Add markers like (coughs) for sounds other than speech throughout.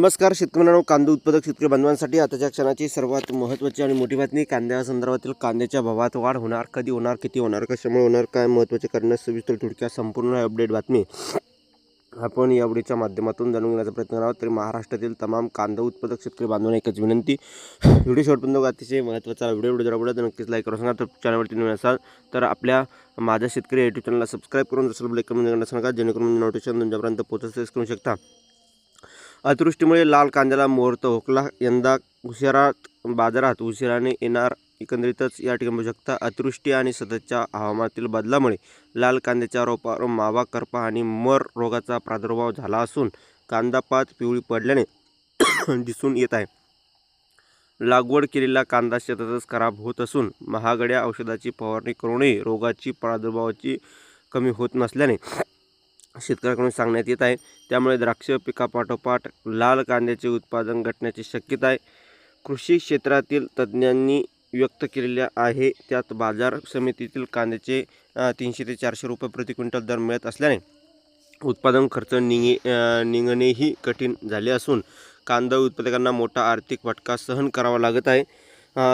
नमस्कार शेतकऱ्यांनो. कांदा उत्पादक शेतकरी बांधवांसाठी आताच्या क्षणाची सर्वात महत्त्वाची आणि मोठी बातमी कांद्यासंदर्भातील कांद्याच्या भावात वाढ होणार कधी होणार किती होणार कशामुळे होणार काय महत्त्वाचे करण्यास सविस्तर थोडक्या संपूर्ण अपडेट बातमी आपण या व्हिडिओच्या माध्यमातून जाणून घेण्याचा प्रयत्न करावा तरी महाराष्ट्रातील तमाम कांदा उत्पादक शेतकरी बांधवांना एकच विनंती व्हिडिओ शेवटपर्यंत अतिशय महत्त्वाचा व्हिडिओ व्हिडिओ जर आवडला तर नक्कीच लाईक करू सांगा तर चॅनलवरती नवीन असाल तर आपल्या माझ्या शेतकरी युट्यूब चॅनलला सबस्क्राईब करून जसं ब्लेक करून सांगा जेणेकरून नोटिफिकेशन तुमच्यापर्यंत पोहोचत करू शकता. अतिवृष्टीमुळे लाल कांद्याला मुहूर्त होकला. यंदा उशिरात बाजारात उशिराने येणार. एकंदरीतच या ठिकाणी बघू शकता अतिवृष्टी आणि सततच्या हवामानातील बदलामुळे लाल कांद्याच्या रोपावर मावा करपा आणि मर रोगाचा प्रादुर्भाव झाला असून कांदा पात पिवळी पडल्याने (coughs) दिसून येत आहे. लागवड केलेला कांदा शेतातच खराब होत असून महागड्या औषधाची फवारणी करूनही रोगाची प्रादुर्भावाची कमी होत नसल्याने शेतकऱ्याकडून सांगण्यात येत आहे. त्यामुळे द्राक्ष पिकापाठोपाठ लाल कांद्याचे उत्पादन घटण्याची शक्यता आहे. कृषी क्षेत्रातील तज्ज्ञांनी व्यक्त केलेल्या आहे त्यात बाजार समितीतील कांद्याचे तीनशे ते चारशे रुपये प्रति क्विंटल दर मिळत असल्याने उत्पादन खर्च निंगे निघणेही कठीण झाले असून कांदा उत्पादकांना मोठा आर्थिक फटका सहन करावा लागत आहे.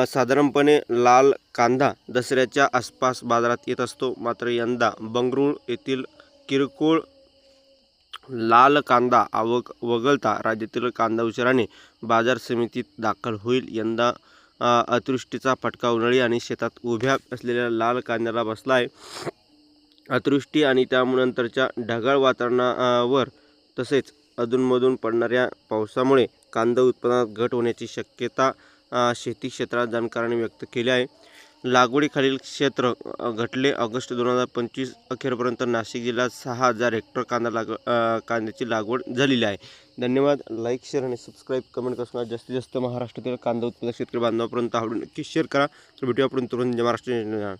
साधारणपणे लाल कांदा दसऱ्याच्या आसपास बाजारात येत असतो मात्र यंदा बंगळूर येथील किरकोळ लाल कांदा आवक वगळता राज्यातील कांदा उशिराने बाजार समितीत दाखल होईल. यंदा अतिवृष्टीचा फटका उन्हाळी आणि शेतात उभ्या असलेल्या लाल कांद्याला बसला आहे अतिवृष्टी आणि त्यानंतरच्या ढगाळ वातावरणावर तसेच अधूनमधून पडणाऱ्या पावसामुळे कांदा उत्पादनात घट होण्याची शक्यता शेती क्षेत्रात जाणकारांनी व्यक्त केली आहे. लागवडीखालील क्षेत्र घटले ऑगस्ट दोन हजार पंचवीस अखेरपर्यंत नाशिक जिल्ह्यात सहा हजार हेक्टर कांदा लाग कांद्याची लागवड झालेली आहे. धन्यवाद. लाईक शेअर आणि सबस्क्राईब कमेंट करून जास्तीत जास्त महाराष्ट्रातील कांदा उत्पादक शेतकरी बांधवापर्यंत आवडून नक्की शेअर करा. तर भेटूया आपण तुरंत महाराष्ट्र